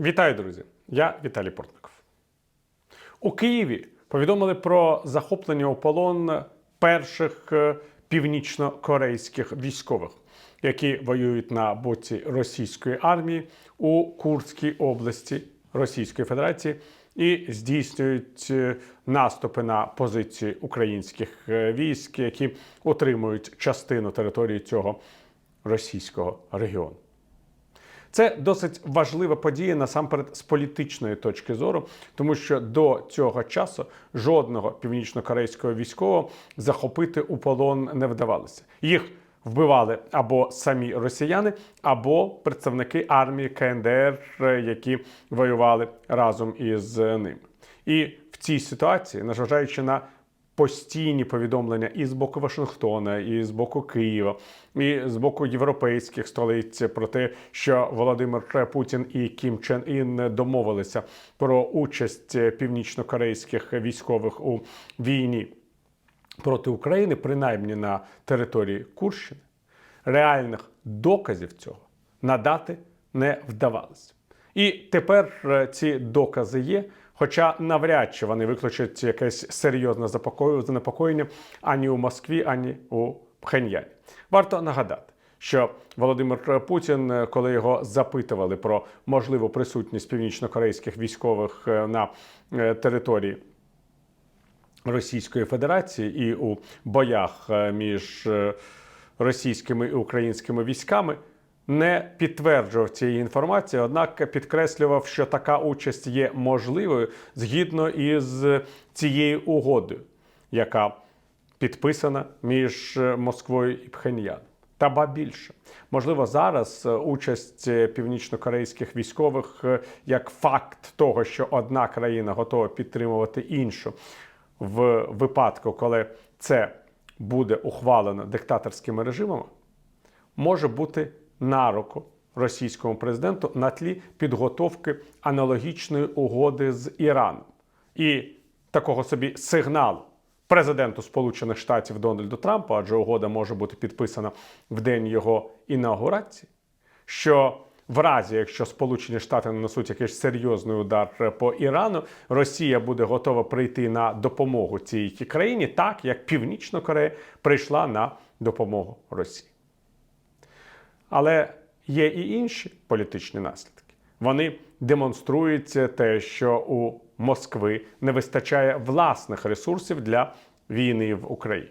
Вітаю, друзі! Я Віталій Портников. У Києві повідомили про захоплення у полон перших е, північно-корейських військових, які воюють на боці російської армії у Курській області Російської Федерації і здійснюють е, наступи на позиції українських е, військ, які отримують частину території цього російського регіону. Це досить важлива подія насамперед з політичної точки зору, тому що до цього часу жодного північно-корейського військового захопити у полон не вдавалося. Їх вбивали або самі росіяни, або представники армії КНДР, які воювали разом із ними. І в цій ситуації, незважаючи на постійні повідомлення і з боку Вашингтона, і з боку Києва, і з боку європейських столиць про те, що Володимир Путін і Кім Чен Ін домовилися про участь північно-корейських військових у війні проти України, принаймні на території Курщини, реальних доказів цього надати не вдавалося. І тепер е, ці докази є. Хоча навряд чи вони виключать якесь серйозне занепокоєння ані у Москві, ані у Пхеньяні. Варто нагадати, що Володимир Путін, коли його запитували про можливу присутність північно-корейських військових е, на е, території Російської Федерації і у боях е, між російськими і українськими військами, не підтверджував цієї інформації, однак підкреслював, що така участь є можливою згідно із цією угодою, яка підписана між Москвою і Пхеньяном. Та ба більше, можливо, зараз участь північно-корейських військових як факт того, що одна країна готова підтримувати іншу в випадку, коли це буде ухвалено диктаторськими режимами, може бути на руку російському президенту на тлі підготовки аналогічної угоди з Іраном і такого собі сигналу президенту Сполучених Штатів Дональду Трампу, адже угода може бути підписана в день його інаугурації, що в разі, якщо Сполучені Штати нанесуть якийсь серйозний удар по Ірану, Росія буде готова прийти на допомогу цій країні, так як Північна Корея прийшла на допомогу Росії. Але є і інші політичні наслідки. Вони демонструють те, що у Москви не вистачає власних ресурсів для війни в Україні.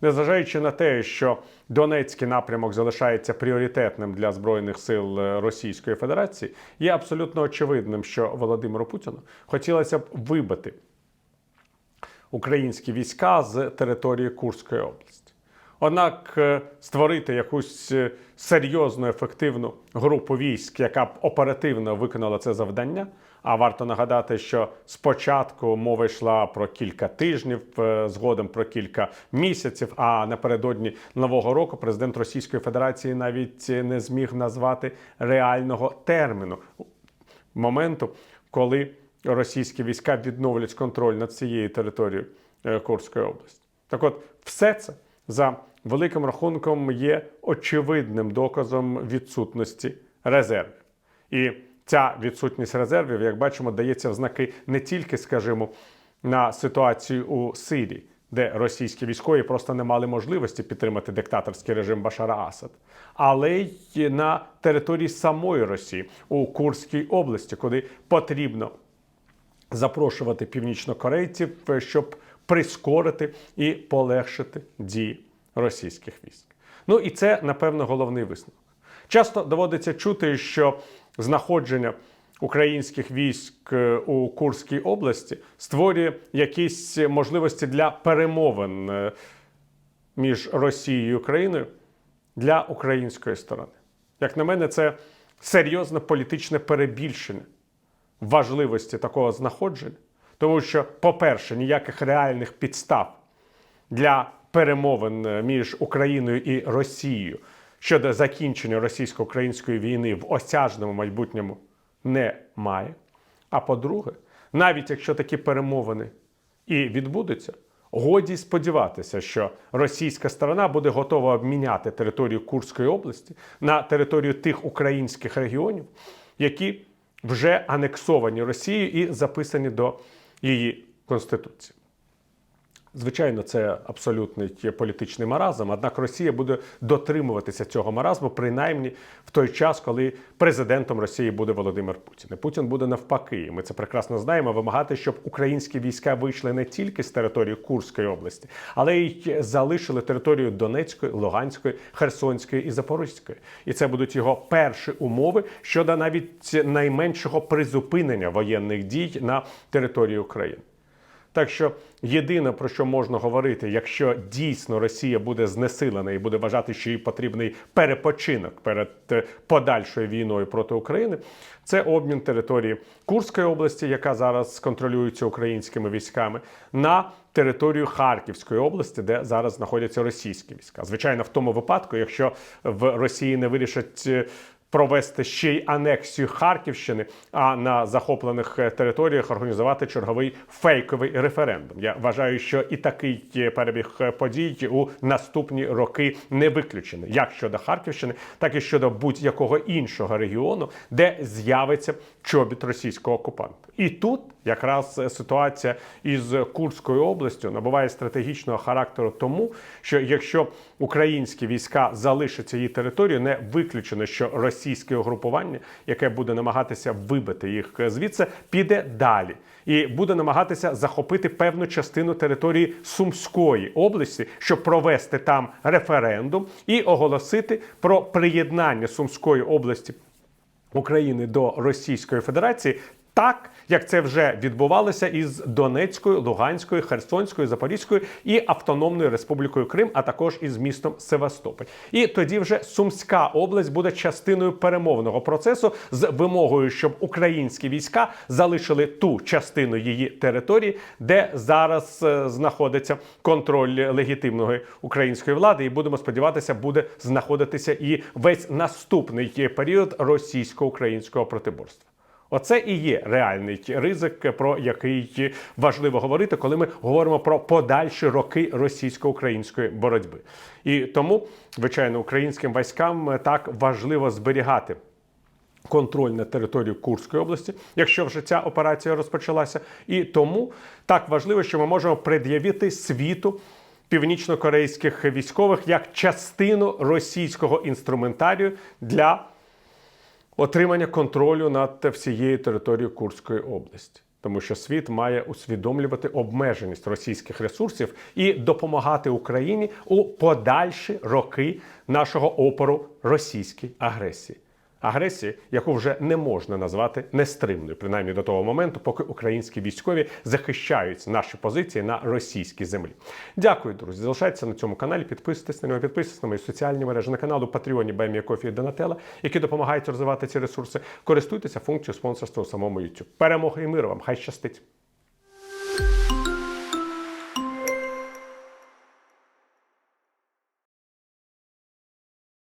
Незважаючи на те, що Донецький напрямок залишається пріоритетним для збройних сил е, Російської Федерації, є абсолютно очевидним, що Володимиру Путіну хотілося б вибити українські війська з території Курської області. Однак е, створити якусь е, серйозну ефективну групу військ, яка б оперативно виконала це завдання. А варто нагадати, що спочатку мова йшла про кілька тижнів, е, згодом про кілька місяців. А напередодні нового року президент Російської Федерації навіть не зміг назвати реального терміну моменту, коли російські війська відновлять контроль над цією територією Курської області. Так от, все це за великим рахунком є очевидним доказом відсутності резервів. І ця відсутність резервів, як бачимо, дається в знаки не тільки, скажімо, на ситуацію у Сирії, де російські військові просто не мали можливості підтримати диктаторський режим Башара Асад, але й на території самої Росії у Курській області, куди потрібно запрошувати північнокорейців, щоб прискорити і полегшити дії російських військ. Ну і це, напевно, головний висновок. Часто доводиться чути, що знаходження українських військ е, у Курській області створює якісь можливості для перемовин е, між Росією і Україною для української сторони. Як на мене, це серйозне політичне перебільшення важливості такого знаходження, тому що, по-перше, ніяких реальних підстав для перемовин е, між Україною і Росією щодо закінчення російсько-української війни в осяжному майбутньому немає. А по-друге, навіть якщо такі перемовини і відбудуться, годі сподіватися, що російська сторона буде готова обміняти територію Курської області на територію тих українських регіонів, які вже анексовані Росією і записані до її конституції. Звичайно, це абсолютний політичний маразм. Однак Росія буде дотримуватися цього маразму, принаймні в той час, коли президентом Росії буде Володимир Путін. І Путін буде навпаки. Ми це прекрасно знаємо. Вимагати, щоб українські війська вийшли не тільки з території Курської області, але й залишили територію Донецької, Луганської, Херсонської і Запорізької. І це будуть його перші умови щодо навіть найменшого призупинення воєнних дій на території України. Так що єдине про що можна говорити, якщо дійсно Росія буде знесилена і буде вважати, що їй потрібний перепочинок перед е, подальшою війною проти України, це обмін території Курської області, яка зараз контролюється українськими військами, на територію Харківської області, де зараз знаходяться російські війська. Звичайно, в тому випадку, якщо в Росії не вирішать. Провести ще й анексію Харківщини, а на захоплених е, територіях організувати черговий фейковий референдум. Я вважаю, що і такий е, перебіг е, подій у наступні роки не виключений, як щодо Харківщини, так і щодо будь-якого іншого регіону, де з'явиться чобіт російського окупанта. І тут якраз ситуація із Курською областю набуває стратегічного характеру, тому що якщо українські війська залишаться її територію, не виключено, що російське угрупування, яке буде намагатися вибити їх звідси, піде далі і буде намагатися захопити певну частину території Сумської області, щоб провести там референдум і оголосити про приєднання Сумської області України до Російської Федерації. Так, як це вже відбувалося із Донецькою, Луганською, Херсонською, Запорізькою і Автономною Республікою Крим, а також із містом Севастополь. І тоді вже Сумська область буде частиною перемовного процесу з вимогою, щоб українські війська залишили ту частину її території, де зараз е, знаходиться контроль легітимної української влади, і будемо сподіватися, буде знаходитися і весь наступний період російсько-українського протиборства. Оце і є реальний ризик, про який важливо говорити, коли ми говоримо про подальші роки російсько-української боротьби. І тому, звичайно, українським військам так важливо зберігати. Контроль над територією Курської області, якщо вже ця операція розпочалася, і тому так важливо, що ми можемо пред'явити світу північно-корейських військових як частину російського інструментарію для отримання контролю над всією територією Курської області. Тому що світ має усвідомлювати обмеженість російських ресурсів і допомагати Україні у подальші роки нашого опору російській агресії. Агресії, яку вже не можна назвати нестримною, принаймні до того моменту, поки українські військові захищають наші позиції на російській землі. Дякую, друзі. Залишайтеся на цьому каналі, підписуйтесь на нього, підписуйтесь на мої соціальні мережі на канал у Патреоні Кофі і Донателла, які допомагають розвивати ці ресурси. Користуйтеся функцією спонсорства у самому YouTube. Перемоги і миру вам! Хай щастить!